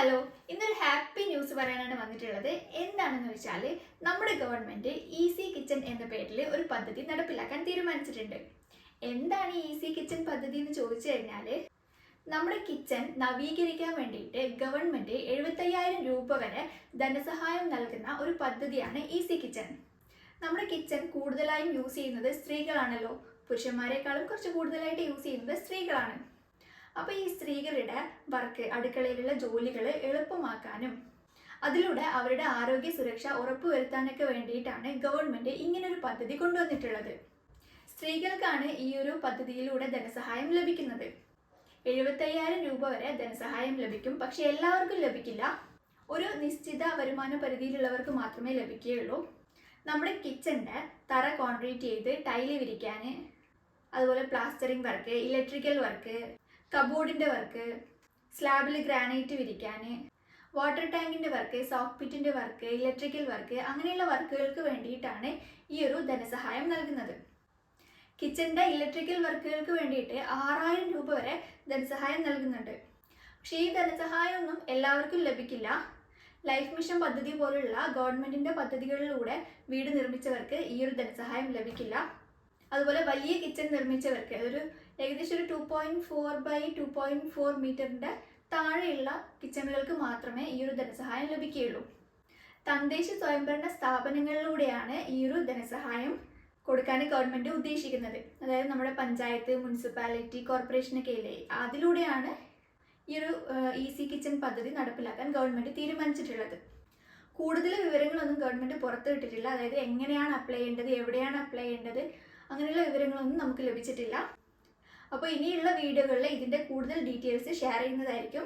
Hello ഇന്നൊരു happy news പറയാനാണ് വന്നിട്ടുള്ളത് എന്താണെന്ന് വെച്ചാൽ നമ്മുടെ ഗവൺമെന്റ് ഈസി കിച്ചൺ എന്ന പേരിൽ ഒരു പദ്ധതി നടപ്പിലാക്കാൻ തീരുമാനിച്ചിട്ടുണ്ട്. എന്താണ് ഈസി കിച്ചൺ പദ്ധതി എന്ന് ചോദിച്ചു കഴിഞ്ഞാൽ നമ്മുടെ കിച്ചൺ നവീകരിക്കാൻ വേണ്ടിയിട്ട് ഗവൺമെന്റ് എഴുപത്തയ്യായിരം രൂപ വരെ ധനസഹായം നൽകുന്ന ഒരു പദ്ധതിയാണ് ഈസി കിച്ചൺ നമ്മുടെ കിച്ചൺ കൂടുതലായും യൂസ് ചെയ്യുന്നത് സ്ത്രീകളാണല്ലോ. പുരുഷന്മാരെക്കാളും കുറച്ച് കൂടുതലായിട്ട് യൂസ് ചെയ്യുന്നത് സ്ത്രീകളാണ്. അപ്പോൾ ഈ സ്ത്രീകളുടെ വർക്ക് അടുക്കളയിലുള്ള ജോലികൾ എളുപ്പമാക്കാനും അതിലൂടെ അവരുടെ ആരോഗ്യ സുരക്ഷ ഉറപ്പുവരുത്താനൊക്കെ വേണ്ടിയിട്ടാണ് ഗവൺമെന്റ് ഇങ്ങനൊരു പദ്ധതി കൊണ്ടുവന്നിട്ടുള്ളത്. സ്ത്രീകൾക്കാണ് ഈ ഒരു പദ്ധതിയിലൂടെ ധനസഹായം ലഭിക്കുന്നത്. എഴുപത്തയ്യായിരം രൂപ വരെ ധനസഹായം ലഭിക്കും. പക്ഷെ എല്ലാവർക്കും ലഭിക്കില്ല. ഒരു നിശ്ചിത വരുമാന പരിധിയിലുള്ളവർക്ക് മാത്രമേ ലഭിക്കുകയുള്ളൂ. നമ്മുടെ കിച്ചന്റെ തറ കോൺക്രീറ്റ് ചെയ്ത് ടൈൽ വിരിക്കാൻ അതുപോലെ പ്ലാസ്റ്ററിംഗ് വർക്ക് ഇലക്ട്രിക്കൽ വർക്ക് കബോർഡിന്റെ വർക്ക് സ്ലാബിൽ ഗ്രാനൈറ്റ് വിരിക്കാൻ വാട്ടർ ടാങ്കിന്റെ വർക്ക് സോഫ്റ്റ് പിറ്റിന്റെ വർക്ക് ഇലക്ട്രിക്കൽ വർക്ക് അങ്ങനെയുള്ള വർക്കുകൾക്ക് വേണ്ടിയിട്ടാണ് ഈ ഒരു ധനസഹായം നൽകുന്നത്. കിച്ചണിന്റെ ഇലക്ട്രിക്കൽ വർക്കുകൾക്ക് വേണ്ടിയിട്ട് ആറായിരം രൂപ വരെ ധനസഹായം നൽകുന്നുണ്ട്. പക്ഷേ ഈ ധനസഹായമൊന്നും എല്ലാവർക്കും ലഭിക്കില്ല. ലൈഫ് മിഷൻ പദ്ധതി പോലുള്ള ഗവൺമെന്റിന്റെ പദ്ധതികളിലൂടെ വീട് നിർമ്മിച്ചവർക്ക് ഈ ഒരു ധനസഹായം ലഭിക്കില്ല. അതുപോലെ വലിയ കിച്ചൺ നിർമ്മിച്ചവർക്ക് അതൊരു ഏകദേശം ഒരു two point four by two point four മീറ്ററിന്റെ താഴെയുള്ള കിച്ചണുകൾക്ക് മാത്രമേ ഈ ഒരു ധനസഹായം ലഭിക്കുകയുള്ളൂ. തദ്ദേശ സ്വയംഭരണ സ്ഥാപനങ്ങളിലൂടെയാണ് ഈ ഒരു ധനസഹായം കൊടുക്കാൻ ഗവൺമെന്റ് ഉദ്ദേശിക്കുന്നത്. അതായത് നമ്മുടെ പഞ്ചായത്ത് മുനിസിപ്പാലിറ്റി കോർപ്പറേഷനൊക്കെ ഇല്ലേ അതിലൂടെയാണ് ഈ ഒരു ഈസി കിച്ചൺ പദ്ധതി നടപ്പിലാക്കാൻ ഗവൺമെന്റ് തീരുമാനിച്ചിട്ടുള്ളത്. കൂടുതൽ വിവരങ്ങളൊന്നും ഗവൺമെന്റ് പുറത്തുവിട്ടിട്ടില്ല അതായത് എങ്ങനെയാണ് അപ്ലൈ ചെയ്യേണ്ടത് എവിടെയാണ് അപ്ലൈ ചെയ്യേണ്ടത് അങ്ങനെയുള്ള വിവരങ്ങളൊന്നും നമുക്ക് ലഭിച്ചിട്ടില്ല. അപ്പോൾ ഇനിയുള്ള വീഡിയോകളിൽ ഇതിന്റെ കൂടുതൽ ഡീറ്റെയിൽസ് ഷെയർ ചെയ്യുന്നതായിരിക്കും.